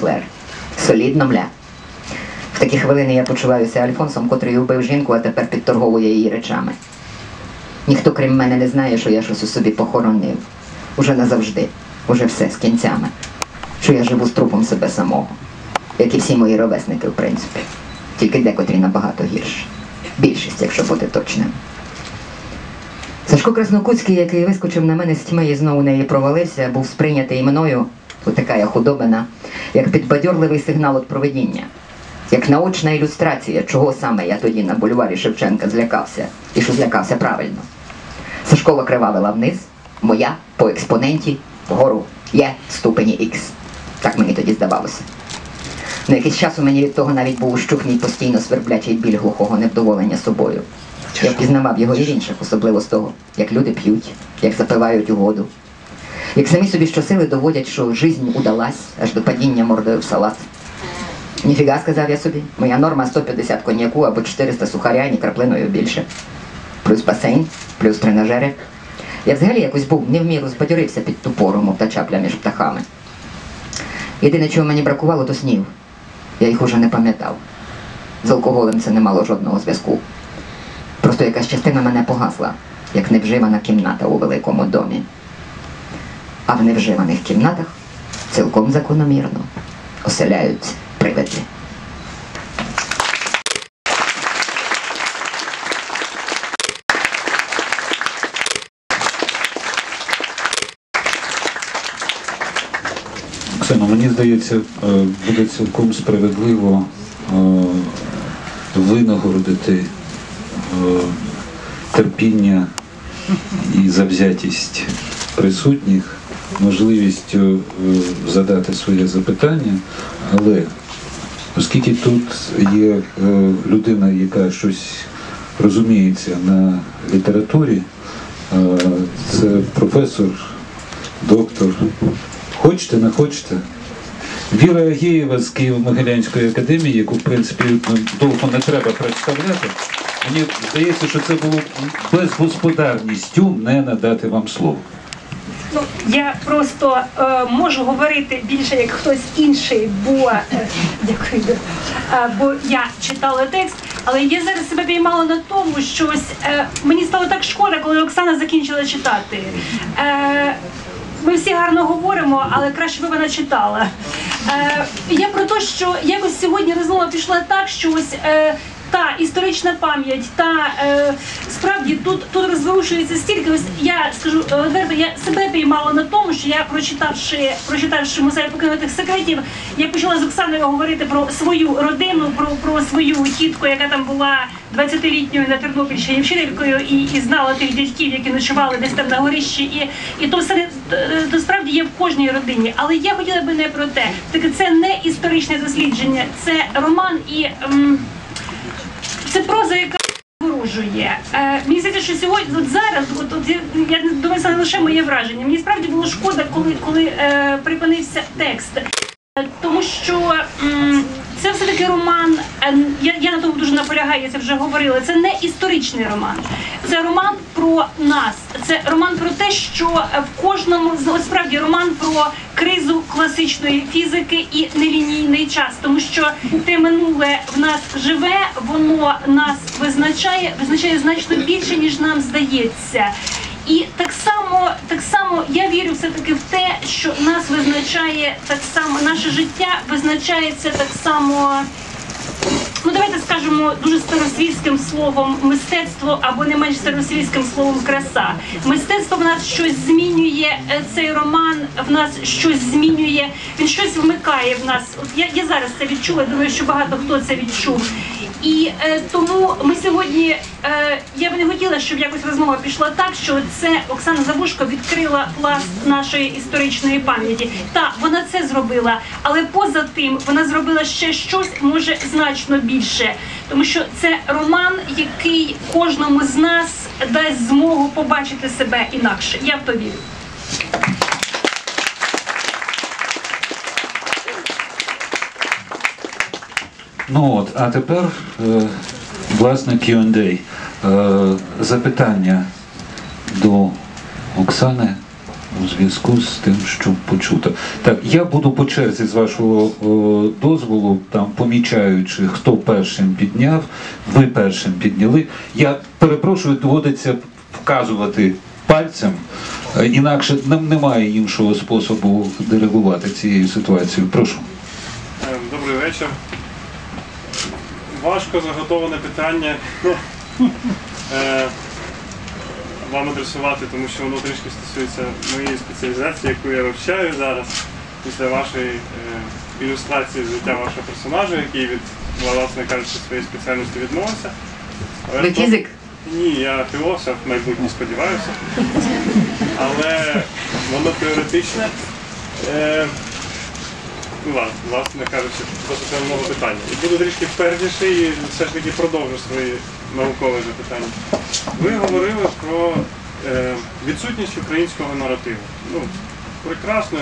Флер. Солідно мля. В такі хвилини я почуваюся Альфонсом, котрий убив жінку, а тепер підторговує її речами. Ніхто крім мене не знає, що я щось у собі похоронив. Уже назавжди, уже все з кінцями. Що я живу з трупом себе самого. Як і всі мої ровесники, в принципі. Тільки декотрі набагато гірше. Більшість, якщо бути точним. Сашко Краснокутський, який вискочив на мене з тьми і знову неї провалився, був сприйнятий мною, отака я худобина, як підбадьорливий сигнал від проведіння, як наочна ілюстрація, чого саме я тоді на бульварі Шевченка злякався, і що злякався правильно. Сашкова кривавила вниз, моя по експоненті вгору є ступені Х. Так мені тоді здавалося. На якийсь час у мені від того навіть був ущухній постійно сверблячий біль глухого невдоволення собою. Я впізнавав його і інших, особливо з того, як люди п'ють, як запивають у воду, як самі собі щосили доводять, що жизнь удалась аж до падіння мордою в салат. Ніфіга, сказав я собі, моя норма 150 коньяку або 400 сухаря, ні краплиною більше. Плюс басейн, плюс тренажери. Я взагалі якось був не в міру збадьорився під ту пору, мов та чапля між птахами. Єдине, чого мені бракувало, то снів. Я їх уже не пам'ятав. З алкоголем це не мало жодного зв'язку. Просто якась частина мене погасла, як невживана кімната у великому домі. А в невживаних кімнатах цілком закономірно оселяються привиди. Оксано, мені здається, е, буде цілком справедливо е, винагородити е, терпіння і завзятість присутніх, можливістю е, задати своє запитання, але оскільки тут є е, людина, яка щось розуміється на літературі, е, це професор, доктор. Хочете, не хочете. Віра Агієва з Києво-Могилянської академії, яку, в принципі, ну, довго не треба представляти. Мені здається, що це було безгосподарністю не надати вам слово. Ну, я просто е, можу говорити більше як хтось інший, бо е, дякую, е, бо я читала текст, але я зараз себе піймала на тому, що ось е, мені стало так шкода, коли Оксана закінчила читати. Е, ми всі гарно говоримо, але краще би вона читала. Е, я про те, що якось сьогодні розмова пішла так, що ось. Е, та історична пам'ять, та е, справді тут тут розворушується стільки. Ось я скажу е, відверто, я себе піймала на тому, що я прочитавши, прочитавши музей покинутих секретів, я почала з Оксаною говорити про свою родину, про, про свою тітку, яка там була 20-літньою на Тернопільщині вчителькою, і, і знала тих дядьків, які ночували десь там на горищі. І, і то все е, то справді є в кожній родині. Але я хотіла би не про те. Таке це не історичне дослідження, це роман і. М, це проза, яка ворожує. Е, мені здається, що сьогодні, от зараз, от, от я, думаю, це не лише моє враження. Мені справді було шкода, коли, коли е, припинився текст. Е, Тому що це все-таки роман, е, я, я на тому дуже наполягаю, я це вже говорила. Це не історичний роман, це роман про нас. Це роман про те, що в кожному от справді роман про кризу класичної фізики і нелінійний час, тому що те минуле в нас живе, воно нас визначає, визначає значно більше ніж нам здається. І так само, так само я вірю все таки в те, що нас визначає так само, наше життя визначається так само. Скажемо дуже старосвітським словом мистецтво або не менш старосвітським словом краса. Мистецтво в нас щось змінює. е, Цей роман в нас щось змінює. Він щось вмикає в нас. От я, я зараз це відчула. Думаю, що багато хто це відчув. І е, тому ми сьогодні. Е, я би не хотіла, щоб якось розмова пішла так, що це Оксана Забушко відкрила пласт нашої історичної пам'яті. Так, вона це зробила, але поза тим вона зробила ще щось, може значно більше, тому що це роман, який кожному з нас дасть змогу побачити себе інакше. Я в то вірю. Ну от, а тепер, е, власне, Q&A. Е, запитання до Оксани. у зв'язку з тим, що почуто. Так, я буду по черзі з вашого о, дозволу, там помічаючи, хто першим підняв, ви першим підняли. Я перепрошую, доводиться вказувати пальцем, е, інакше нам немає іншого способу диригувати цією ситуацією. Прошу. Е, Добрий вечір. Важко заготоване питання е, вам адресувати, тому що воно трішки стосується моєї спеціалізації, яку я вивчаю зараз, після вашої е, ілюстрації життя вашого персонажа, який від, власне кажучи, своєї спеціальності відмовився. Ви фізик? Ні, я філософ, майбутній сподіваюся. Але воно теоретичне. Ну власне кажучи, досить много питання. І буду трішки впердіше і все ж таки продовжу свої наукові запитання. Ви говорили про е, відсутність українського наративу. Ну, прекрасно,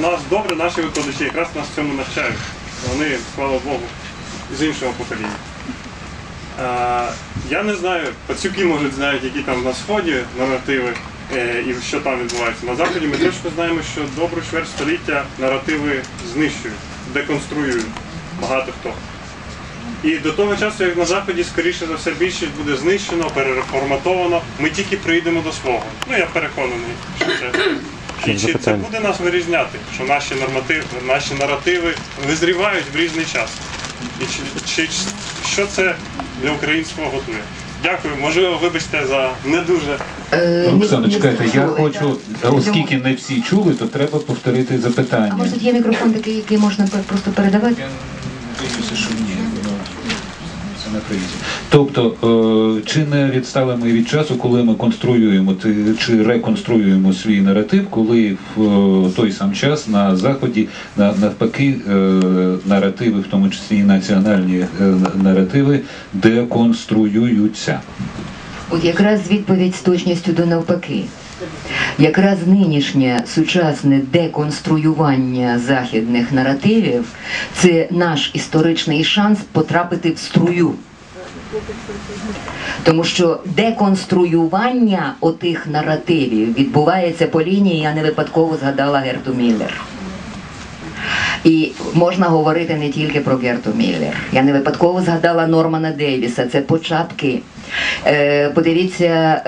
нас добре, наші викладачі якраз нас цьому навчають. Вони, слава Богу, з іншого покоління. Я не знаю, пацюки можуть знають, які там на сході наративи і що там відбувається. На заході ми точно знаємо, що добру чверть століття наративи знищують, деконструюють багато хто. І до того часу, як на заході, скоріше за все, більшість буде знищено, переформатовано, ми тільки прийдемо до свого. Ну я переконаний, що це. І чи це буде нас вирізняти, що наші нормативи, наші наративи визрівають в різний час? І чи, чи, що це для українського готує? Дякую, можливо, вибачте за не дуже. Е, не чекайте, я хочу, так. оскільки не всі чули, то треба повторити запитання. А може є мікрофон такий, який можна просто передавати? Я не воно Це не. Тобто, е, чи не відстали ми від часу, коли ми конструюємо ти- чи реконструюємо свій наратив, коли в е, той сам час на заході на- навпаки е, наративи, в тому числі і національні наративи, деконструюються. От якраз відповідь з точністю до навпаки. Якраз нинішнє сучасне деконструювання західних наративів це наш історичний шанс потрапити в струю. Тому що деконструювання отих наративів відбувається по лінії, я не випадково згадала Герту Міллер. І можна говорити не тільки про Герту Міллер. Я не випадково згадала Нормана Дейвіса. Це початки. Е, подивіться.